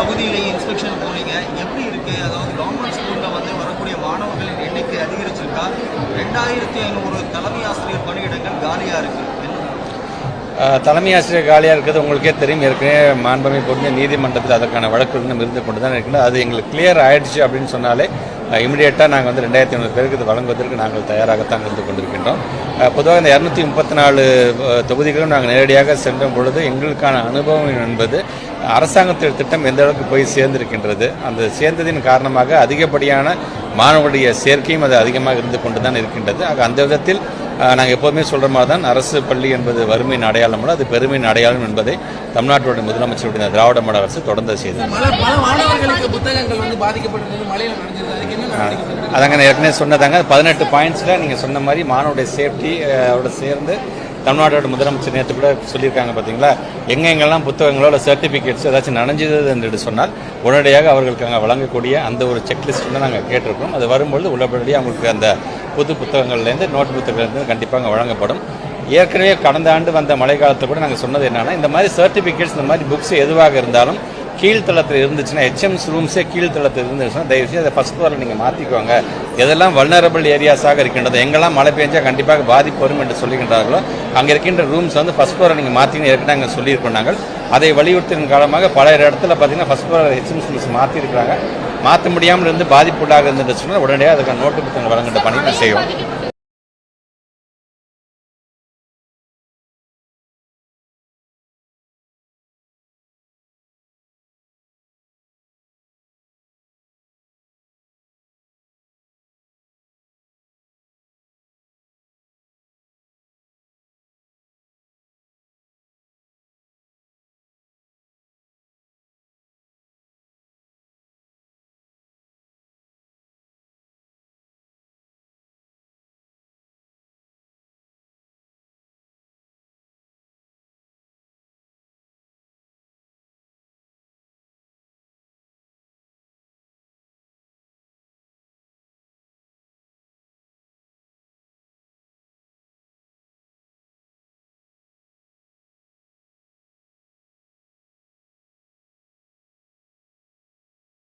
பகுதியிலேயே இன்ஸ்பெக்ஷன் போனீங்க. எப்படி இருக்கு? அதாவது கவர்மெண்ட் ஸ்கூல்ல வந்து வரக்கூடிய மாணவர்களின் எண்ணிக்கை அதிகரிச்சிருக்கா? ரெண்டாயிரத்தி ஐநூறு தலைமை ஆசிரியர் பணியிடங்கள் காலியா இருக்கு. தலைமை ஆசிரியர் காலியாக இருக்கிறது உங்களுக்கே தெரியும். ஏற்கனவே மாண்பமை பொருந்த நீதிமன்றத்தில் அதற்கான வழக்கு இன்னும் இருந்து கொண்டு தான் இருக்கின்றது அது எங்களுக்கு கிளியர் ஆயிடுச்சு அப்படின்னு சொன்னாலே இமிடியேட்டாக நாங்கள் வந்து ரெண்டாயிரத்தி ஐநூறு பேருக்கு இது வழங்குவதற்கு நாங்கள் தயாராகத்தான் இருந்து கொண்டிருக்கின்றோம். பொதுவாக இந்த இரநூத்தி முப்பத்தி நாலு தொகுதிகளும் நாங்கள் நேரடியாக சென்ற பொழுது எங்களுக்கான அனுபவம் என்பது அரசாங்கத்தின் திட்டம் எந்த அளவுக்கு போய் சேர்ந்திருக்கின்றது அந்த சேர்ந்ததின் காரணமாக அதிகப்படியான மாணவர்களுடைய சேர்க்கையும் அது அதிகமாக இருந்து கொண்டு தான் இருக்கின்றது. ஆக அந்த விதத்தில் நாங்கள் எப்போதுமே சொல்கிற மாதிரி தான் அரசு பள்ளி என்பது வறுமையின் அடையாளம் அல்ல அது பெருமையின் அடையாளம் என்பதை தமிழ்நாட்டுடைய முதலமைச்சருடைய திராவிட மாடல் அரசு தொடர்ந்து செய்தது? அதாங்க ஏற்கனவே சொன்னதாங்க பதினெட்டு பாயிண்ட்ஸில் நீங்கள் சொன்ன மாதிரி மாணவருடைய சேஃப்டி அவரோட சேர்ந்து தமிழ்நாட்டோட முதலமைச்சர் நேற்று கூட சொல்லியிருக்காங்க பார்த்தீங்களா எங்க எங்கெல்லாம் புத்தகங்களோ சர்டிஃபிகேட்ஸ் ஏதாச்சும் நனைஞ்சது என்று சொன்னால் உடனடியாக அவர்களுக்கு அங்கே வழங்கக்கூடிய அந்த ஒரு செக்லிஸ்ட் நாங்கள் கேட்டிருக்கோம். அது வரும்பொழுது உள்ளபடியாக அவங்களுக்கு அந்த புது புத்தகங்கள்லேருந்து நோட் புத்தகங்கள்லேருந்து கண்டிப்பாக அங்கே வழங்கப்படும். ஏற்கனவே கடந்த ஆண்டு வந்த மழை காலத்தில் கூட நாங்கள் சொன்னது என்னென்னா இந்த மாதிரி சர்டிஃபிகேட்ஸ் இந்த மாதிரி புக்ஸ் எதுவாக இருந்தாலும் கீழ்த்தளத்தில் இருந்துச்சுன்னா ஹெச்எம்ஸ் ரூம்ஸே கீழ்த்தளத்தில் இருந்துச்சுன்னா தயவுசெய்து அதை ஃபஸ்ட் ஃப்ளோரில் நீங்கள் மாற்றிக்கோங்க எதெல்லாம் வல்னரபிள் ஏரியாஸாக இருக்கின்றது எங்கெல்லாம் மழை பெஞ்சால் கண்டிப்பாக பாதிப்பு வரும் என்று சொல்லுகின்றார்களோ அங்கே இருக்கின்ற ரூம்ஸ் வந்து ஃபஸ்ட் ஃப்ளோரை நீங்கள் மாற்றின்னு ஏற்கனவே அங்கே சொல்லியிருக்கோம் நாங்கள். அதை வலியுறுத்தின் காலமாக பல இடத்துல பார்த்தீங்கன்னா ஃபஸ்ட் ஃப்ளோர் ஹெச்எம்ஸ் ரூம்ஸ் மாற்றிருக்கிறாங்க மாற்ற முடியாமல் இருந்து பாதிப்புள்ளாக இருந்துட்டு சொன்னால் உடனடியாக அதுக்கான நோட்டு புத்தகங்கள் வழங்குகின்ற பணி நான் செய்வோம்.